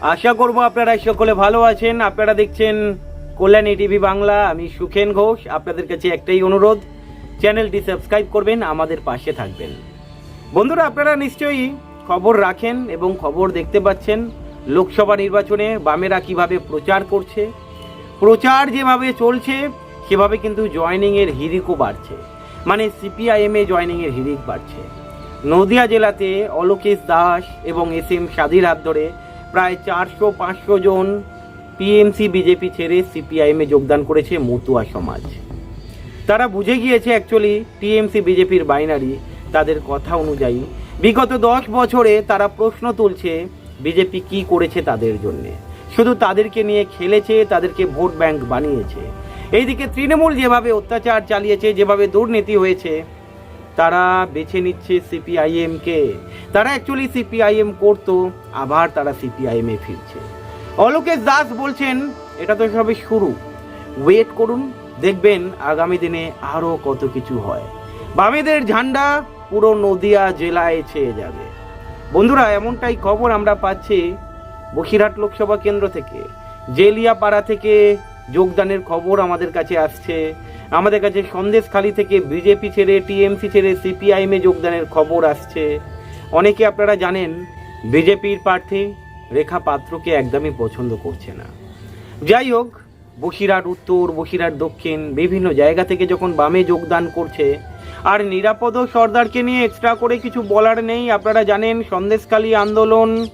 আশা করব আপনারা সকলে ভালো আছেন। আপনারা দেখছেন কল্যাণী টিভি বাংলা। আমি সুখেন ঘোষ। আপনাদের কাছে একটাই অনুরোধ, চ্যানেলটি সাবস্ক্রাইব করবেন, আমাদের পাশে থাকবেন। বন্ধুরা, আপনারা নিশ্চয়ই খবর রাখেন এবং খবর দেখতে পাচ্ছেন লোকসভা নির্বাচনে বামেরা কীভাবে প্রচার করছে। প্রচার যেভাবে চলছে, সেভাবে কিন্তু জয়নিংয়ের হিরিকও বাড়ছে। মানে সিপিআইএমে জয়নিংয়ের হিরিক বাড়ছে। নদিয়া জেলাতে অলোকেশ দাস এবং এস এম সাদির হাত ধরে প্রায় চারশো পাঁচশো জন পিএমসি বিজেপি ছেড়ে সিপিআইএমে যোগদান করেছে মতুয়া সমাজ। তারা বুঝে গিয়েছে অ্যাকচুয়ালি টিএমসি বিজেপির বাইনারি তাদের কথা অনুযায়ী বিগত দশ বছরে তারা প্রশ্ন তুলছে বিজেপি কি করেছে তাদের জন্যে। শুধু তাদেরকে নিয়ে খেলেছে, তাদেরকে ভোট ব্যাংক বানিয়েছে। এইদিকে তৃণমূল যেভাবে অত্যাচার চালিয়েছে, যেভাবে দুর্নীতি হয়েছে তারা বেছে নিচ্ছে সিপিআইএমকে। তারা অ্যাকচুয়ালি সিপিআইএম করতো, আবার তারা সিপিআইএমে ফিরছে। অলোকেশ দাস বলছেন, এটা তো সবে শুরু। ওয়েট করুন, দেখবেন আগামী দিনে আরও কত কিছু হয়। বামেদের ঝান্ডা পুরো নদিয়া জেলায় ছেয়ে যাবে। বন্ধুরা, এমনটাই খবর আমরা পাচ্ছি বসিরহাট লোকসভা কেন্দ্র থেকে। জেলিয়াপাড়া থেকে যোগদানের খবর আমাদের কাছে আসছে। আমাদের কাছে সন্দেশখালি থেকে বিজেপি ছেড়ে টিএমসি ছেড়ে সিপিআইএমে যোগদানের খবর আসছে। অনেকে আপনারা জানেন বিজেপির প্রার্থী রেখা পাত্রকে একদমই পছন্দ করছে না। যাই হোক, বসিরহাট উত্তর, বসিরহাট দক্ষিণ, বিভিন্ন জায়গা থেকে যখন বামে যোগদান করছে, আর নিরাপদ সর্দারকে নিয়ে এক্সট্রা করে কিছু বলার নেই, আপনারা জানেন, সন্দেশখালী আন্দোলন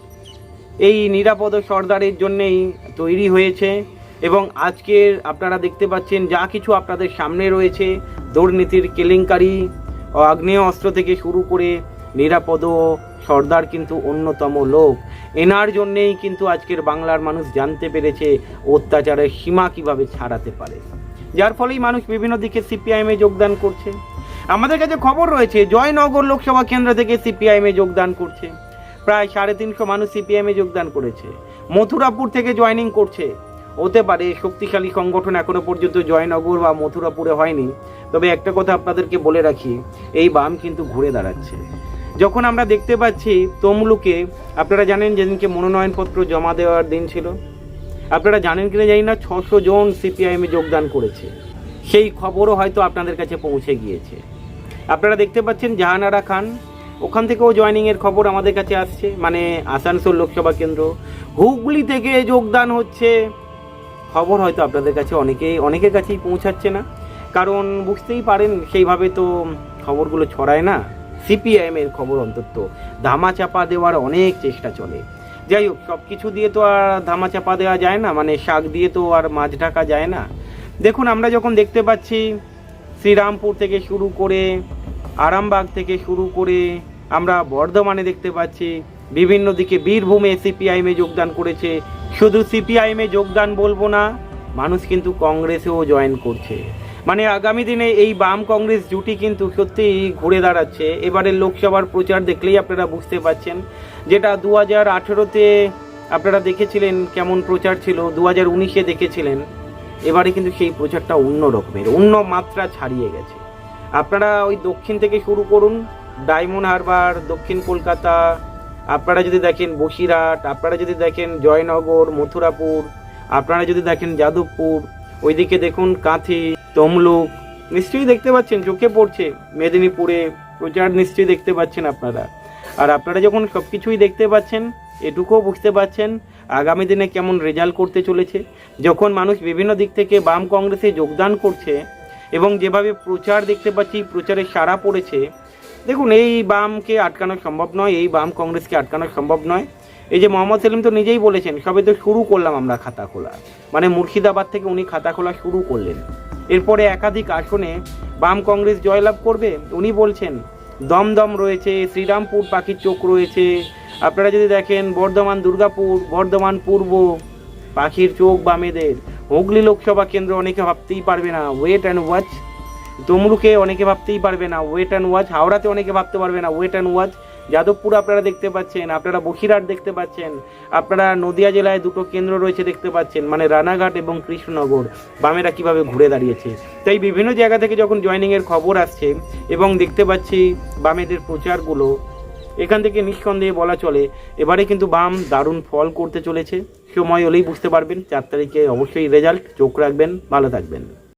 এই নিরাপদ সর্দারের জন্যেই তৈরি হয়েছে। এবং আজকের আপনারা দেখতে পাচ্ছেন যা কিছু আপনাদের সামনে রয়েছে, দুর্নীতির কেলেঙ্কারি, আগ্নেয় অস্ত্র থেকে শুরু করে নিরাপদ সর্দার কিন্তু অন্যতম লোক। এনার জন্যেই কিন্তু আজকের বাংলার মানুষ জানতে পেরেছে অত্যাচারের সীমা কীভাবে ছাড়াতে পারে। যার ফলেই মানুষ বিভিন্ন দিকে সিপিআইএমে যোগদান করছে। আমাদের কাছে খবর রয়েছে, জয়নগর লোকসভা কেন্দ্র থেকে সিপিআইএমে যোগদান করছে। প্রায় সাড়ে তিনশো মানুষ সিপিআইএমে যোগদান করেছে। মথুরাপুর থেকে জয়েনিং করছে। হতে পারে, শক্তিশালী সংগঠন এখনও পর্যন্ত জয়নগর বা মথুরাপুরে হয়নি। তবে একটা কথা আপনাদেরকে বলে রাখি, এই বাম কিন্তু ঘুরে দাঁড়াচ্ছে। যখন আমরা দেখতে পাচ্ছি তমলুকে, আপনারা জানেন যেদিনকে মনোনয়নপত্র জমা দেওয়ার দিন ছিল? আপনারা জানেন কিনা জানি না, ছশো জন সিপিআইএমে যোগদান করেছে। সেই খবরও হয়তো আপনাদের কাছে পৌঁছে গিয়েছে। আপনারা দেখতে পাচ্ছেন জাহানারা খান, ওখান থেকেও জয়নিংয়ের খবর আমাদের কাছে আসছে মানে আসানসোল লোকসভা কেন্দ্র। হুগলি থেকে যোগদান হচ্ছে খবর হয়তো আপনাদের কাছে অনেকেই, অনেকের কাছেই পৌঁছাচ্ছে না। কারণ বুঝতেই পারেন, সেইভাবে তো খবরগুলো ছড়ায় না। সিপিআইএম এর খবর অন্তত। ধামা চাপা দেওয়ার অনেক চেষ্টা চলে। যাই হোক সব কিছু দিয়ে তো আর ধামা চাপা দেওয়া যায় না মানে শাক দিয়ে তো আর মাছ ঢাকা যায় না। দেখুন, আমরা যখন দেখতে পাচ্ছি, শ্রীরামপুর থেকে শুরু করে আরামবাগ থেকে শুরু করে আমরা বর্ধমানে দেখতে পাচ্ছি বিভিন্ন দিকে বীরভূমে সিপিআইএমে যোগদান করেছে। শুধু সিপিআইএমে যোগদান বলব না, মানুষ কিন্তু কংগ্রেসেও জয়েন করছে। মানে আগামী দিনে এই বাম কংগ্রেস জুটি কিন্তু সত্যিই ঘুরে দাঁড়াচ্ছে। এবারের লোকসভার প্রচার দেখলেই আপনারা বুঝতে পাচ্ছেন যেটা দু হাজার আঠেরোতে আপনারা দেখেছিলেন কেমন প্রচার ছিল দু হাজার উনিশে দেখেছিলেন। এবারে কিন্তু সেই প্রচারটা অন্য রকমের, অন্য মাত্রা ছাড়িয়ে গেছে। আপনারা ওই দক্ষিণ থেকে শুরু করুন, ডায়মন্ড হারবার, দক্ষিণ কলকাতা আপনারা যদি দেখেন বসিরহাট, আপনারা যদি দেখেন জয়নগর, মথুরাপুর, আপনারা যদি দেখেন যাদবপুর, ওইদিকে দেখুন কাঁথি, তমলুক, নিশ্চয়ই দেখতে পাচ্ছেন, চোখে পড়ছে। মেদিনীপুরে প্রচার নিশ্চয়ই দেখতে পাচ্ছেন আপনারা। আর আপনারা যখন সব কিছুই দেখতে পাচ্ছেন, এটুকুও বুঝতে পাচ্ছেন, আগামী দিনে কেমন রেজাল্ট করতে চলেছে। যখন মানুষ বিভিন্ন দিক থেকে বাম কংগ্রেসে যোগদান করছে এবং যেভাবে প্রচার দেখতে পাচ্ছি, প্রচারে সাড়া পড়েছে দেখুন, এই বামকে আটকানো সম্ভব নয়, এই বাম কংগ্রেসকে আটকানো সম্ভব নয়। এই যে মোহাম্মদ সেলিম তো নিজেই বলেছেন, সবে তো শুরু করলাম আমরা খাতা খোলা। মানে মুর্শিদাবাদ থেকে উনি খাতা খোলা শুরু করলেন। এরপরে একাধিক আসনে বাম কংগ্রেস জয়লাভ করবে। উনি বলছেন, দমদম রয়েছে, শ্রীরামপুর পাখির চোখ রয়েছে। আপনারা যদি দেখেন, বর্ধমান, দুর্গাপুর, বর্ধমান, পূর্ব, পাখির চোখ বামেদের। হুগলি লোকসভা কেন্দ্র অনেকে ভাবতেই পারবে না। ওয়েট অ্যান্ড ওয়াচ তমলুকে অনেকে ভাবতেই পারবে না ওয়েট অ্যান্ড ওয়াচ হাওড়াতে অনেকে ভাবতে পারবে না ওয়েট অ্যান্ড ওয়াচ যাদবপুর আপনারা দেখতে পাচ্ছেন, আপনারা বসিরহাট দেখতে পাচ্ছেন, আপনারা নদিয়া জেলায় দুটো কেন্দ্র রয়েছে দেখতে পাচ্ছেন মানে রানাঘাট এবং কৃষ্ণনগর, বামেরা কীভাবে ঘুরে দাঁড়িয়েছে। তাই বিভিন্ন জায়গা থেকে যখন জয়নিংয়ের খবর আসছে এবং দেখতে পাচ্ছি বামেদের প্রচারগুলো, এখান থেকে নিঃসন্দেহে বলা চলে, এবারে কিন্তু বাম দারুণ ফল করতে চলেছে। সময় হলেই বুঝতে পারবেন, চার তারিখে অবশ্যই রেজাল্ট চোখ রাখবেন, ভালো থাকবেন।